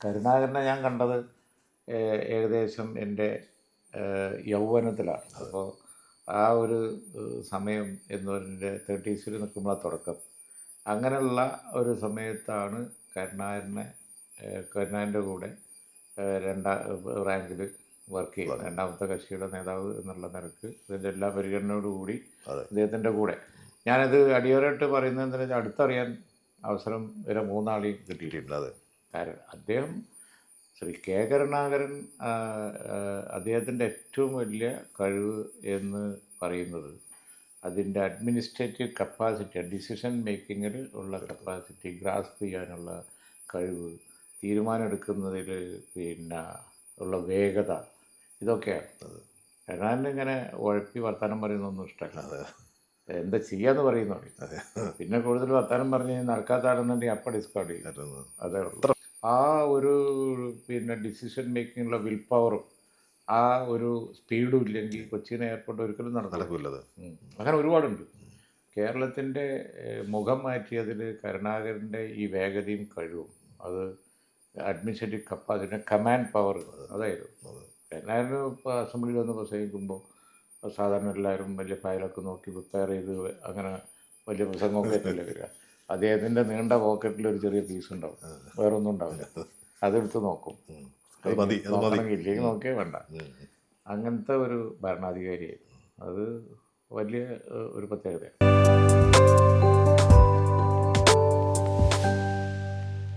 കരുണാകരനെ ഞാൻ കണ്ടത് ഏകദേശം എന്റെ യൗവനത്തിലാണ്. അപ്പോൾ ആ ഒരു സമയം എന്ന് പറഞ്ഞിട്ട് തേർട്ടീസിൽ നിൽക്കുമ്പോൾ തുടക്കം. അങ്ങനെയുള്ള ഒരു സമയത്താണ് കരുണാകരനെ കരുണാകരന്റെ കൂടെ രണ്ടാം റാങ്കിൽ വർക്ക് ചെയ്യുന്നത്. രണ്ടാമത്തെ കക്ഷിയുടെ നേതാവ് എന്നുള്ള നിരക്ക് ഇതിന്റെ എല്ലാ പരിഗണനയോടുകൂടി. അദ്ദേഹത്തിന്റെ കൂടെ. ഞാനത് അടിയോരായിട്ട് പറയുന്നത് എന്താ വെച്ചാൽ അടുത്തറിയാൻ അവസരം വരെ മൂന്നാളെയും കിട്ടിയിട്ടുണ്ട്. അതെ. കാരണം അദ്ദേഹം ശ്രീ കെ കരുണാകരൻ അദ്ദേഹത്തിന്റെ ഏറ്റവും വലിയ കഴിവ് എന്ന് പറയുന്നത് അതിന്റെ അഡ്മിനിസ്ട്രേറ്റീവ് കപ്പാസിറ്റി ഡിസിഷൻ മേക്കിങ്ങിൽ ഉള്ള കപ്പാസിറ്റി ഗ്രാസ്പ് ചെയ്യാനുള്ള കഴിവ് തീരുമാനമെടുക്കുന്നതിൽ പിന്നെ ഉള്ള വേഗത ഇതൊക്കെയാണ്. കരുണാകരൻ ഇങ്ങനെ ഉഴപ്പി വർത്തമാനം പറയുന്നൊന്നും ഇഷ്ടമല്ല. എന്താ ചെയ്യാന്ന് പറയുന്നു പിന്നെ കൂടുതൽ വർത്തമാനം പറഞ്ഞ് നടക്കാത്താണെന്നുണ്ടെങ്കിൽ അപ്പം ഡിസ്കൗണ്ട് ചെയ്യും. അതേ ഉള്ളൂ. ആ ഒരു പിന്നെ ഡിസിഷൻ മേക്കിങ്ങിലുള്ള വിൽ പവറും ആ ഒരു സ്പീഡും ഇല്ലെങ്കിൽ കൊച്ചിൻ എയർപോർട്ട് ഒരിക്കലും നടക്കില്ല നടക്കില്ലത്. അങ്ങനെ ഒരുപാടുണ്ട്. കേരളത്തിന്റെ മുഖം മാറ്റിയതിൽ കരുണാകരന്റെ ഈ വേഗതയും കഴിവും അത് അഡ്മിനിസ്ട്രേറ്റീവ് കപ്പാസിറ്റി കമാൻഡ് പവർ അതായിരുന്നു. എല്ലാവരും ഇപ്പോൾ അസംബ്ലിയിൽ വന്ന് പ്രസംഗിക്കുമ്പോൾ സാധാരണ എല്ലാവരും വലിയ ഫയലൊക്കെ നോക്കി പ്രിപ്പയർ ചെയ്ത് അങ്ങനെ വലിയ പ്രസംഗമൊക്കെ ആയിട്ടല്ലേ വരിക. അദ്ദേഹത്തിന്റെ നീണ്ട പോക്കറ്റിൽ ഒരു ചെറിയ പീസ് ഉണ്ടാവും. വേറൊന്നും ഉണ്ടാവില്ല. അതെടുത്ത് നോക്കും. ഇല്ലെങ്കിൽ നോക്കിയാൽ വേണ്ട. അങ്ങനത്തെ ഒരു ഭരണാധികാരിയായിരുന്നു. അത് വലിയ ഒരു പ്രത്യേകതയാണ്.